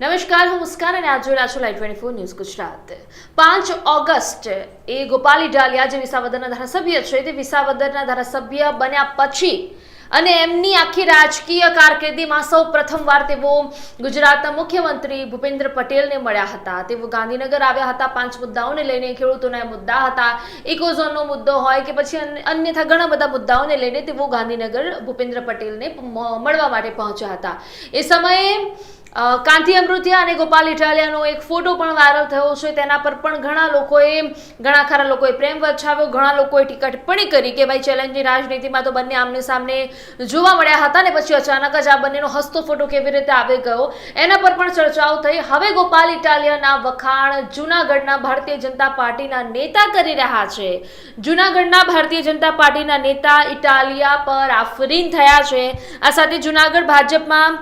નમસ્કાર, હું મુસ્કાન અને આજ જોઈ રહ્યા છો live twenty four news Gujarat. પાંચ ઓગસ્ટ એ ગોપાલી ઇટાલિયા જે વિસાવદરના ધારાસભ્ય છે, તે વિસાવદરના ધારાસભ્ય બન્યા પછી અને એમની આખી રાજકીય કારકિર્દીમાં સૌ પ્રથમવાર તેઓ ગુજરાતના મુખ્યમંત્રી ભૂપેન્દ્ર પટેલને મળ્યા હતા. તેઓ ગાંધીનગર આવ્યા હતા. પાંચ મુદ્દાઓને લઈને ખેડૂતોના મુદ્દા હતા. ઇકોઝોનનો મુદ્દો હોય કે પછી અન્યથા ઘણા બધા મુદ્દાઓને લઈને તેઓ ગાંધીનગર ભૂપેન્દ્ર પટેલને મળવા માટે પહોંચ્યા હતા. એ સમયે કાંતિ અમૃતિયા અને ગોપાલ ઇટાલિયાનો એક ફોટો પણ વાયરલ થયો છે. તેના પર પણ ઘણા લોકોએ, ઘણા ખરા લોકોએ પ્રેમ વર્ષાવ્યો ઘણા લોકોએ ટીકા ટિપ્પણી કરી કે ભાઈ ચેલેન્જની રાજનીતિમાં તો બંને આમને સામને જોવા મળ્યા હતા ને પછી અચાનક જ આ બંનેનો હસતો ફોટો કેવી રીતે આવી ગયો? એના પર પણ ચર્ચાઓ થઈ. હવે ગોપાલ ઇટાલિયાના વખાણ જૂનાગઢના ભારતીય જનતા પાર્ટીના નેતા કરી રહ્યા છે. જૂનાગઢના ભારતીય જનતા પાર્ટીના નેતા ઇટાલિયા પર આફરીન થયા છે. આ સાથે જૂનાગઢ ભાજપમાં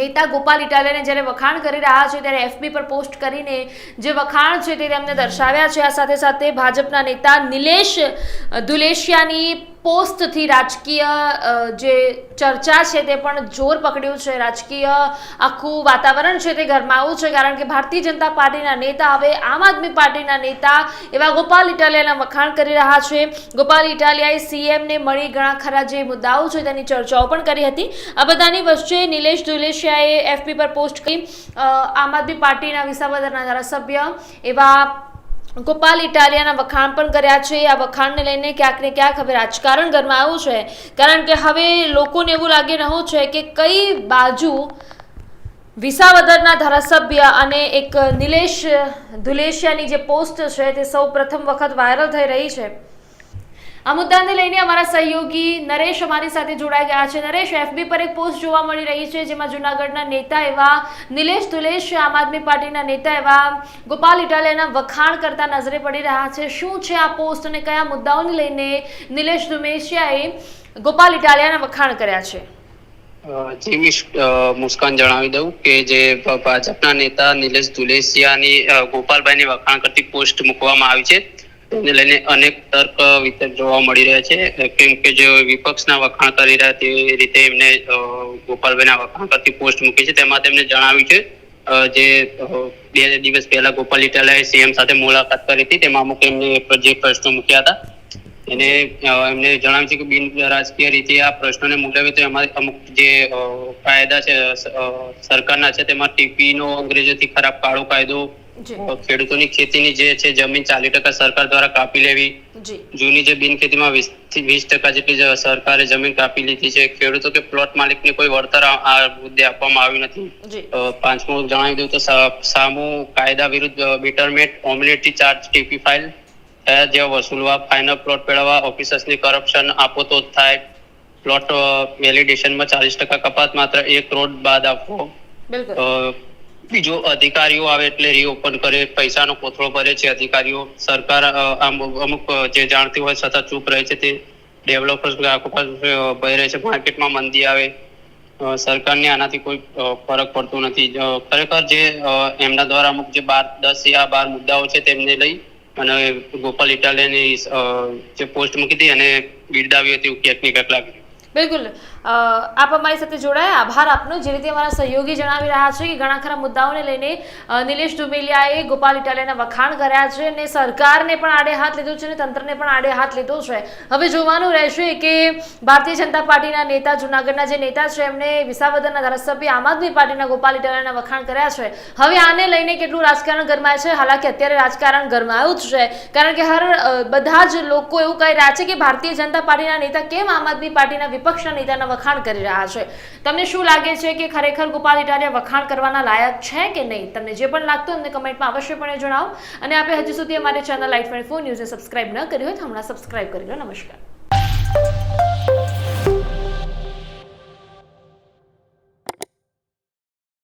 નેતા ગોપાલ ઇટાલિયાને જ્યારે વખાણ કરી રહ્યા છે, ત્યારે એફબી પર પોસ્ટ કરીને જે વખાણ છે તે તેમને દર્શાવ્યા છે. આ સાથે સાથે ભાજપના નેતા નિલેશ દુલેશિયાની પોસ્ટથી રાજકીય જે ચર્ચા છે તે પણ જોર પકડ્યું છે. રાજકીય આખું વાતાવરણ છે તે ગરમાવું છે, કારણ કે ભારતીય જનતા પાર્ટીના નેતા હવે આમ આદમી પાર્ટીના નેતા એવા ગોપાલ ઇટાલિયાના વખાણ કરી રહ્યા છે. ગોપાલ ઇટાલિયાએ સીએમને મળી ઘણા ખરા જે મુદ્દાઓ છે તેની ચર્ચાઓ પણ કરી હતી. આ બધાની વચ્ચે નિલેશ દુલેશિયાએ એફપી પર પોસ્ટ કરી આમ આદમી પાર્ટીના વિસાવદરના ધારાસભ્ય એવા ગોપાલ ઇટાલિયાના વખાણ પણ કર્યા છે. આ વખાણને લઈને ક્યાંક ને ક્યાંક હવે રાજકારણ ગરમાયું છે. કારણ કે હવે લોકોને એવું લાગી રહ્યું છે કે કઈ બાજુ વિસાવદરના ધારાસભ્ય અને એક નિલેશ ધુલેશિયાની જે પોસ્ટ છે તે સૌ પ્રથમ વખત વાયરલ થઈ રહી છે. આ મુદ્દાને લઈને અમારા સહયોગી નરેશ અમારી સાથે જોડાઈ ગયા છે. નરેશ એફબી પર એક પોસ્ટ જોવા મળી રહી છે જેમાં જૂનાગઢના નેતા એવા નિલેશ દુલેશ આમ આદમી પાર્ટીના નેતા એવા ગોપાલ ઇટાલિયાના વખાણ કરતા નજરે પડી રહ્યા છે. શું છે આ પોસ્ટ અને કયા મુદ્દાઓને લઈને નિલેશ દુમેશિયાએ ગોપાલ ઇટાલિયાના વખાણ કર્યા છે? જી મુસ્કાન જણાવી દઉં કે જે ભાજપના નેતા નિલેશ દુલેસિયાની અ, ગોપાલભાઈની વખાણ કરતી પોસ્ટ મૂકવામાં આવી છે. તેને લઈને અનેક તર્ક વિતર્ક જોવા મળી રહ્યા છે. કેમ કે જે વિપક્ષના વખાણ કરી રહ્યા તે રીતે એમને ગોપાલભાઈના વખાણ કરતી પોસ્ટ મૂકી છે. તેમાં તેમણે જણાવ્યું છે જે બે દિવસ પહેલા ગોપાલ ઇટાલિયાએ સીએમ સાથે મુલાકાત કરી હતી. તેમાં અમુક એમને જે પ્રશ્નો મૂક્યા હતા. એને એમને જણાવ્યું છે કે બિન રાજકીય રીતે આ પ્રશ્નોને મુલતવી તો એમાં અમુક જે કાયદા છે સરકારના છે તેમાં ટીપીનો અંગ્રેજોથી ખરાબ કાળો કાયદો ખેડૂતોની ખેતીની જે છે જમીન ચાલીસ ટકા સરકાર દ્વારા કાપી લેવી. જૂની જે બિન ખેતીમાં વીસથી વીસ ટકા જેટલી સરકારે જમીન કાપી લીધી છે. ખેડૂતો કે પ્લોટ માલિકને કોઈ વળતર આ મુદ્દે આપવામાં આવ્યું નથી. પાંચમું જણાવી દઉં તો સામુ કાયદા વિરુદ્ધ betterment amenity charge TP file જેવા વસૂલવા ફાઇનલ પ્લોટ મેળવવા ઓફિસર્સની કરપ્શન આપો તો થાય. પ્લોટ વેલિડેશનમાં ચાલીસ ટકા કપાત માત્ર એક કરોડ બાદ આપવો. બિલકુલ. બીજો અધિકારીઓ આવે એટલે રીઓપન કરે, પૈસાનો કોથળો ભરે છે અધિકારીઓ. સરકાર અમુક જે જાણતી હોય સતત ચૂપ રહે છે તે ડેવલપર્સ ભય રહે છે. માર્કેટમાં મંદી આવે. સરકારને આનાથી કોઈ ફરક પડતો નથી. ખરેખર જે એમના દ્વારા અમુક જે બાર, દસ યા બાર મુદ્દાઓ છે તેમને લઈ અને ગોપાલ ઇટાલિયાની જે પોસ્ટ મૂકી હતી અને બિરદાવી હતી ને ક્યાંક બિલકુલ. આપ અમારી સાથે જોડાયા. આભાર આપનો. જે રીતે અમારા સહયોગી જણાવી રહ્યા છે કે ઘણા ખરા મુદ્દાઓને લઈને નિલેશ ડુમેલિયાએ ગોપાલ ઇટાલિયાના વખાણ કર્યા છે અને સરકારને પણ આડે હાથ લીધો છે અને તંત્રને પણ આડે હાથ લીધો છે. હવે જોવાનું રહેશે કે ભારતીય જનતા પાર્ટીના નેતા, જૂનાગઢના જે નેતા છે એમણે વિસાવદરના ધારાસભ્ય આમ આદમી પાર્ટીના ગોપાલ ઇટાલિયાના વખાણ કર્યા છે. હવે આને લઈને કેટલું રાજકારણ ગરમાય છે? હાલાકી અત્યારે રાજકારણ ગરમાયું જ છે. કારણ કે હર બધા જ લોકો એવું કહી રહ્યા છે કે ભારતીય જનતા પાર્ટીના નેતા કેમ આમ આદમી પાર્ટીના વિપક્ષના નેતાના વખાણ કરી રહ્યા છે. તમને શું લાગે છે કે ખરેખર ગોપાલ ઇટાલિયા વખાણ કરવાના લાયક છે કે નહીં? તમને જે પણ લાગતું અમને કમેન્ટમાં અવશ્યપણે જણાવો. અને આપણે હજી સુધી અમારી ચેનલ લાઈટ ટ્વેન્ટી ફોર ન્યૂઝને સબસ્ક્રાઇબ ન કરી હોય તો હમણાં સબસ્ક્રાઇબ કરી લો. નમસ્કાર.